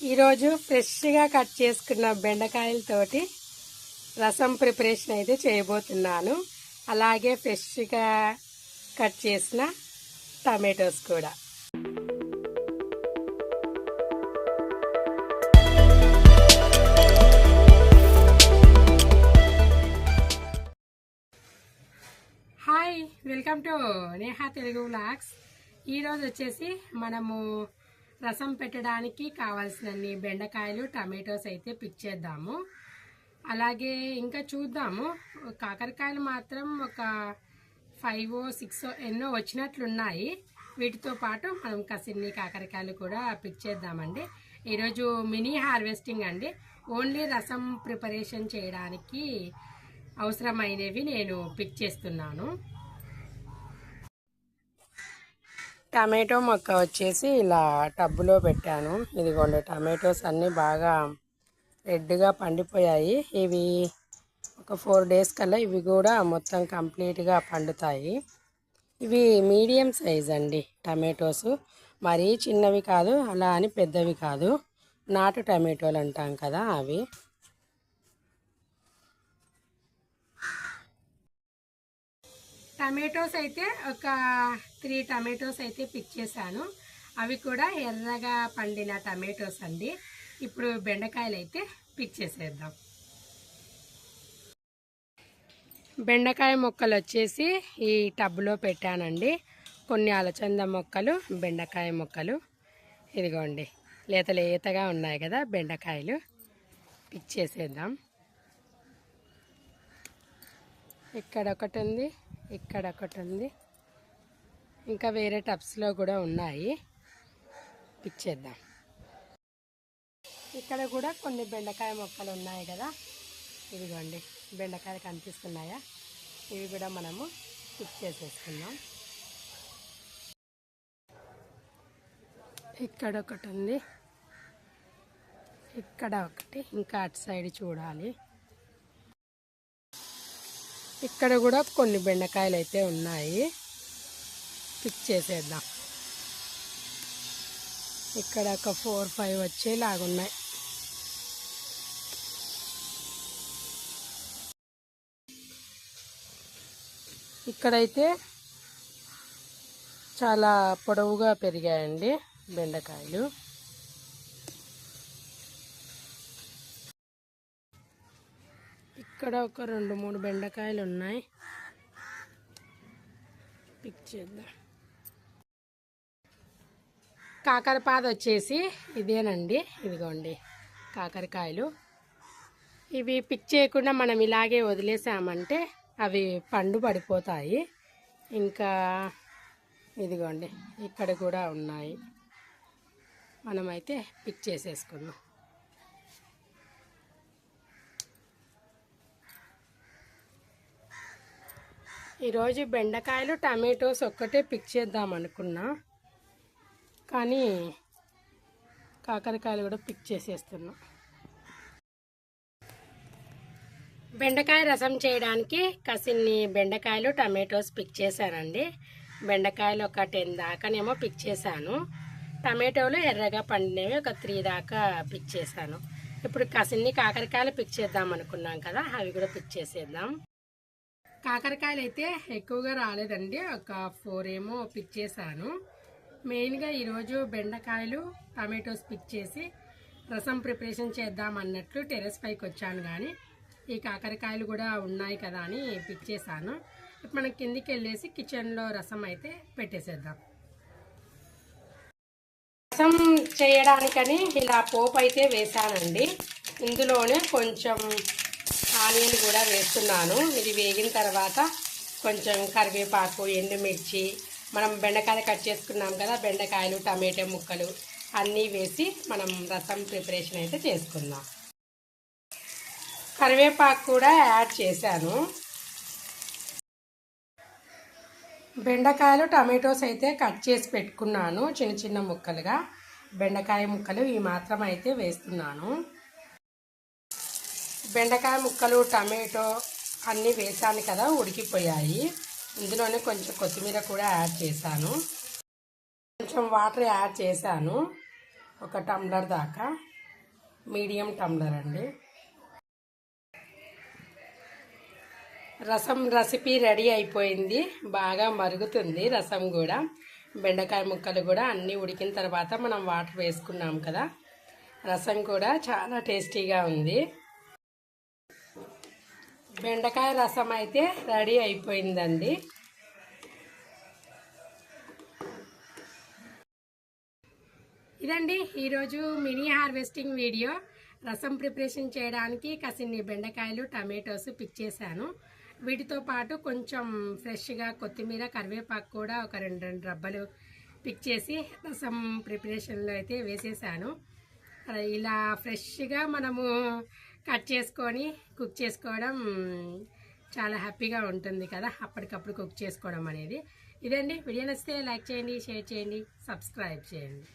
ఈరోజు ఫ్రెష్గా కట్ చేసుకున్న బెండకాయలతోటి రసం ప్రిపరేషన్ అయితే చేయబోతున్నాను. అలాగే ఫ్రెష్గా కట్ చేసిన టమాటోస్ కూడా. Hi welcome to Neha Telugu vlogs. ఈరోజు వచ్చేసి మనము రసం పెట్టడానికి కావాల్సినన్ని బెండకాయలు టమాటోస్ అయితే పిక్ చేద్దాము. అలాగే ఇంకా చూద్దాము. కాకరకాయలు మాత్రం ఒక ఫైవ్ సిక్స్ ఎన్నో వచ్చినట్లున్నాయి. వీటితో పాటు మనం కసిన్ని కాకరకాయలు కూడా పిక్ చేద్దామండి. ఈరోజు మినీ హార్వెస్టింగ్ అండి. ఓన్లీ రసం ప్రిపరేషన్ చేయడానికి అవసరమైనవి నేను పిక్ చేస్తున్నాను. టమాటో మొక్క వచ్చేసి ఇలా టబ్బులో పెట్టాను. ఇదిగోండి టమాటోస్ అన్నీ బాగా రెడ్గా పండిపోయాయి. ఇవి ఒక ఫోర్ డేస్ కల్లా ఇవి కూడా మొత్తం కంప్లీట్గా పండుతాయి. ఇవి మీడియం సైజ్ అండి టమాటోస్. మరీ చిన్నవి కాదు అలా అని పెద్దవి కాదు. నాటు టమాటోలు అంటాం కదా అవి. టమాటోస్ అయితే ఒక త్రీ టమాటోస్ అయితే పిక్ చేశాను. అవి కూడా ఎర్రగా పండిన టమాటోస్ అండి. ఇప్పుడు బెండకాయలు అయితే పిక్ చేసేద్దాం. బెండకాయ మొక్కలు వచ్చేసి ఈ టబ్లో పెట్టానండి. కొన్ని అలచంద మొక్కలు బెండకాయ మొక్కలు. ఇదిగోండి లేత లేతగా ఉన్నాయి కదా బెండకాయలు. పిక్ చేసేద్దాం. ఇక్కడ ఒకటి ఉంది. ఇక్కడ ఒకటి ఉంది. ఇంకా వేరే టబ్స్లో కూడా ఉన్నాయి. పిక్ చేద్దాం ఇక్కడ కూడా కొన్ని బెండకాయ మొక్కలు ఉన్నాయి కదా. ఇదిగోండి బెండకాయలు కనిపిస్తున్నాయా? ఇవి కూడా మనము పిక్ చేసేసుకుందాం. ఇక్కడ ఒకటి ఉంది. ఇక్కడ ఒకటి ఇంకా అటు సైడ్ చూడాలి. ఇక్కడ కూడా కొన్ని బెండకాయలు అయితే ఉన్నాయి. పిక్ చేసేద్దాం. ఇక్కడ ఒక ఫోర్ ఫైవ్ వచ్చేలాగున్నాయి ఇక్కడైతే చాలా పొడవుగా పెరిగాయండి బెండకాయలు. ఇక్కడ ఒక రెండు మూడు బెండకాయలు ఉన్నాయి. పిక్ చేద్దాం. కాకరపాద వచ్చేసి ఇదేనండి. ఇదిగోండి కాకరకాయలు. ఇవి పిక్ చేయకుండా మనం ఇలాగే వదిలేసామంటే అవి పండు పడిపోతాయి. ఇంకా ఇదిగోండి ఇక్కడ కూడా ఉన్నాయి. మనమైతే పిక్ చేసేసుకుందాం. ఈరోజు బెండకాయలు టమాటోస్ ఒక్కటే పిక్ చేద్దాం అనుకున్నా. కానీ కాకరకాయలు కూడా పిక్ చేసేస్తున్నా. బెండకాయ రసం చేయడానికి కసిన్ని బెండకాయలు టమాటోస్ పిక్ చేశానండి. బెండకాయలు ఒక టెన్ దాకానేమో పిక్ చేశాను. టమాటోలు ఎర్రగా పండినవి ఒక త్రీ దాకా పిక్ చేశాను. ఇప్పుడు కసిన్ని కాకరకాయలు పిక్ చేద్దాం అనుకున్నాం కదా అవి కూడా పిక్ చేసేద్దాం. కాకరకాయలు అయితే ఎక్కువగా రాలేదండి. ఒక ఫోర్ ఏమో పిక్ చేశాను. మెయిన్గా ఈరోజు బెండకాయలు టమాటోస్ పిక్ చేసి రసం ప్రిపరేషన్ చేద్దాం అన్నట్లు టెరెస్ పైకి వచ్చాను కానీ ఈ కాకరకాయలు కూడా ఉన్నాయి కదా అని పిక్ చేశాను. ఇప్పుడు మనం కిందికి వెళ్ళేసి కిచెన్లో రసం అయితే పెట్టేసేద్దాం. రసం చేయడానికని ఇలా పోపు అయితే వేసానండి ఇందులోనే కొంచెం ఆనియన్ కూడా వేస్తున్నాను. ఇది వేగిన తర్వాత కొంచెం కరివేపాకు ఎండుమిర్చి మనం బెండకాయలు కట్ చేసుకున్నాం కదా బెండకాయలు టమాటో ముక్కలు అన్నీ వేసి మనం రసం ప్రిపరేషన్ అయితే చేసుకుందాం. కరివేపాకు కూడా యాడ్ చేశాను. బెండకాయలు టమాటోస్ అయితే కట్ చేసి పెట్టుకున్నాను చిన్న చిన్న ముక్కలుగా. బెండకాయ ముక్కలు ఈ మాత్రం అయితే వేస్తున్నాను. బెండకాయ ముక్కలు టమాటో అన్నీ వేసాను కదా ఉడికిపోయాయి. ఇందులోనే కొంచెం కొత్తిమీర కూడా యాడ్ చేశాను. కొంచెం వాటర్ యాడ్ చేశాను. ఒక టమ్లర్ దాకా. మీడియం టమ్లర్ అండి. రసం రెసిపీ రెడీ అయిపోయింది. బాగా మరుగుతుంది రసం కూడా. బెండకాయ ముక్కలు కూడా అన్నీ ఉడికిన తర్వాత మనం వాటర్ వేసుకున్నాం కదా. రసం కూడా చాలా టేస్టీగా ఉంది. బెండకాయ రసం అయితే రెడీ అయిపోయిందండి. ఇదండి ఈరోజు mini harvesting video. Rasam preparation చేయడానికి కసిన్ని బెండకాయలు టమాటోస్ పిక్ చేశాను. వీటితో పాటు కొంచెం ఫ్రెష్గా కొత్తిమీర కరివేపాకు కూడా ఒక రెండు రెండు రబ్బలు పిక్ చేసి రసం ప్రిపరేషన్లో అయితే వేసేసాను ఇలా ఫ్రెష్గా మనము కట్ చేసుకొని కుక్ చేసుకోవడం చాలా హ్యాపీగా ఉంటుంది కదా. అప్పటికప్పుడు కుక్ చేసుకోవడం అనేది. ఇదండి. వీడియో నచ్చితే లైక్ చేయండి షేర్ చేయండి సబ్స్క్రైబ్ చేయండి.